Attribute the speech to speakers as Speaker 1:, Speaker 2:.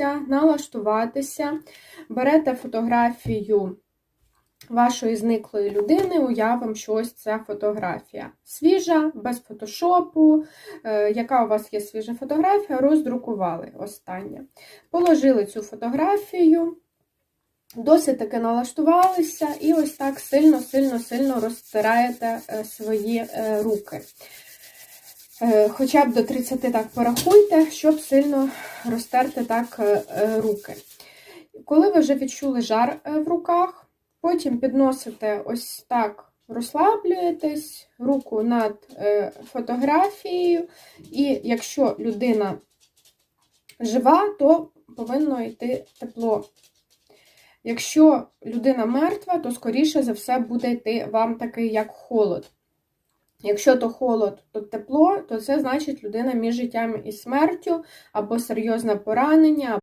Speaker 1: розслабитися, налаштуватися, берете фотографію вашої зниклої людини, уявимо, що ось ця фотографія. Свіжа, без фотошопу. Е, Яка у вас є свіжа фотографія? Роздрукували останнє. Положили цю фотографію, досить таки налаштувалися, і ось так сильно-сильно-сильно розтираєте е, свої е, руки. Е, Хоча б до 30 так порахуйте, щоб сильно розтерти так е, е, руки. Коли ви вже відчули жар в руках, потім підносите ось так, розслаблюєтесь, руку над фотографією, і якщо людина жива, то повинно йти тепло. Якщо людина мертва, то скоріше за все буде йти вам такий як холод. Якщо то холод, то тепло, то це значить людина між життям і смертю, або серйозне поранення,